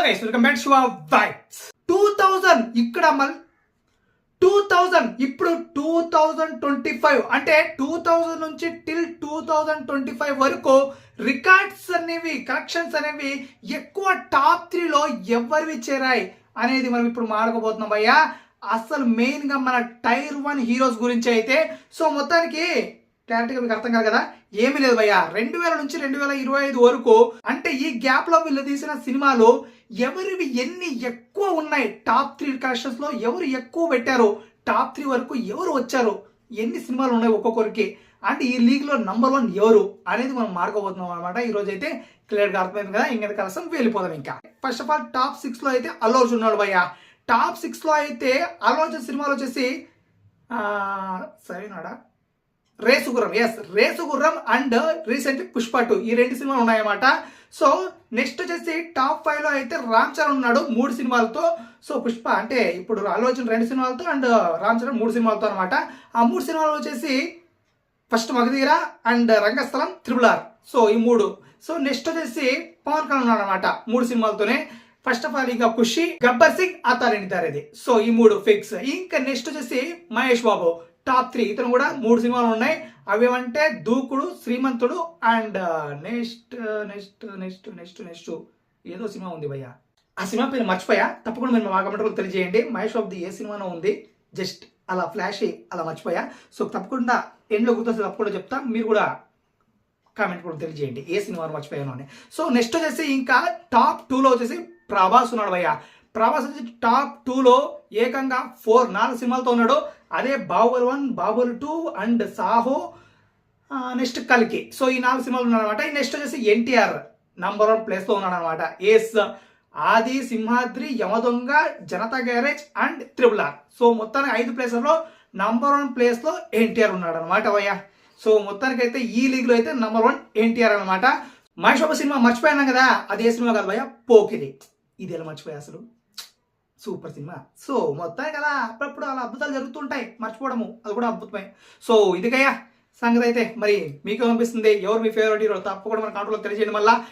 Guys welcome back Shiva vibes two thousand ఇక్కడ మళ్ళీ two thousand ఇప్పుడు టూ థౌజండ్ ట్వంటీ ఫైవ్ అంటే two thousand నుంచి till two thousand twenty five వరకు records అనేవి కలెక్షన్స్ అనేవి ఎక్కువ టాప్ త్రీలో ఎవరివి చేరాయి అనేది మనం ఇప్పుడు మాడకపోతున్నాం భయ్యా. అసలు మెయిన్గా మన టైర్ వన్ హీరోస్ గురించి అయితే సో మొత్తానికి క్లారిటీగా మీకు అర్థం కాదు కదా? ఏమీ లేదు భయ్యా. రెండు వేల నుంచి రెండు వేల ఇరవై ఐదు వరకు అంటే ఈ గ్యాప్లో వీళ్ళు తీసిన సినిమాలు ఎవరివి ఎన్ని ఎక్కువ ఉన్నాయి? టాప్ త్రీ కలెక్షన్స్లో ఎవరు ఎక్కువ పెట్టారు? టాప్ త్రీ వరకు ఎవరు వచ్చారు? ఎన్ని సినిమాలు ఉన్నాయి ఒక్కొక్కరికి? అండ్ ఈ లీగ్లో నెంబర్ నంబర్ వన్ ఎవరు? అనేది మనం మార్కోబోతున్నాం అనమాట ఈరోజు అయితే క్లియర్గా అర్థమైంది కదా? ఇంకా కలసం వెళ్ళిపోదాం ఇంకా. ఫస్ట్ ఆఫ్ ఆల్ టాప్ సిక్స్లో అయితే అల్లు అర్జున్ ఉన్నాడు భయ్య. టాప్ సిక్స్లో అయితే అల్లు అర్జున్ సినిమాలు వచ్చేసి సరేనాడా Race Gurram yes Race Gurram and recently Pushpa two ఈ రెండు సినిమాలు ఉన్నాయన్నమాట. సో నెక్స్ట్ వచ్చేసి టాప్ ఫైవ్లో అయితే రామ్ చరణ్ ఉన్నాడు మూడు సినిమాలతో. సో పుష్ప అంటే ఇప్పుడు ఆలోచన రెండు సినిమాలతో అండ్ uh, రామ్ చరణ్ మూడు సినిమాలతో అనమాట ఆ మూడు సినిమాలు వచ్చేసి first Magadheera and uh, Rangasthalam triple R. So ఈ మూడు. సో నెక్స్ట్ వచ్చేసి పవన్ కళ్యాణ్ ఉన్నాడు అనమాట మూడు సినిమాలతోనే. ఫస్ట్ ఆఫ్ ఆల్ ఇంకా ఖుషి గబ్బర్ సింగ్ అతారెడ్డి ఇది సో ఈ మూడు ఫిక్స్ ఇంకా నెక్స్ట్ వచ్చేసి మహేష్ బాబు టాప్ త్రీ ఇతను కూడా మూడు సినిమాలు ఉన్నాయి. అవేమంటే Dookudu Srimanthudu and uh, next uh, next next next next ఏదో సినిమా ఉంది భయ్య. ఆ సినిమా పేరు మర్చిపోయా. తప్పకుండా మీరు మా కమెంట్ తెలియజేయండి. మహేష్ బాబుది ఏ సినిమానో ఉంది. జస్ట్ అలా ఫ్లాష్ అయ్యి అలా మర్చిపోయా. సో తప్పకుండా ఎండ్లో గుర్తొస్తే తప్పకుండా చెప్తా. మీరు కూడా కామెంట్ కూడా తెలియజేయండి. ఏ సినిమాను మర్చిపోయాను అని. సో నెక్స్ట్ వచ్చేసి ఇంకా టాప్ టూలో వచ్చేసి ప్రభాస్ ఉన్నాడు భయ్య. ప్రభాస్ వచ్చి టాప్ టూలో ఏకంగా ఫోర్ నాలుగు సినిమాలతో ఉన్నాడు. అదే Baahubali one Baahubali two and Saaho next కలికి. సో ఈ నాలుగు సినిమాలు ఉన్నాడనమాట నెక్స్ట్ వచ్చేసి ఎన్టీఆర్ నంబర్ వన్ ప్లేస్లో ఉన్నాడనమాట as Aadi Simhadri Yamadonga Janatha garage and triple R. So మొత్తానికి ఐదు ప్లేస్లలో నంబర్ వన్ ప్లేస్లో ఎన్టీఆర్ ఉన్నాడు అనమాట భయ్య. సో మొత్తానికి అయితే ఈ లీగ్లో అయితే నంబర్ వన్ ఎన్టీఆర్ అనమాట మహేష్ బాబు సినిమా మర్చిపోయాను కదా? అది ఏ సినిమా కాదు భయ్య? పోకిది ఇది ఎలా మర్చిపోయా అసలు? Super cinema. సో మొత్తానికి అలా అప్పుడప్పుడు అలా అద్భుతాలు జరుగుతుంటాయి. మర్చిపోవడము అది కూడా అద్భుతమే. సో ఇదిగయ్యా సంగతి అయితే మరి మీకు అనిపిస్తుంది. ఎవరు మీ ఫేవరెట్ హీరో తప్పకుండా మన కాంట్రోలో తెలియజేయండి మళ్ళీ.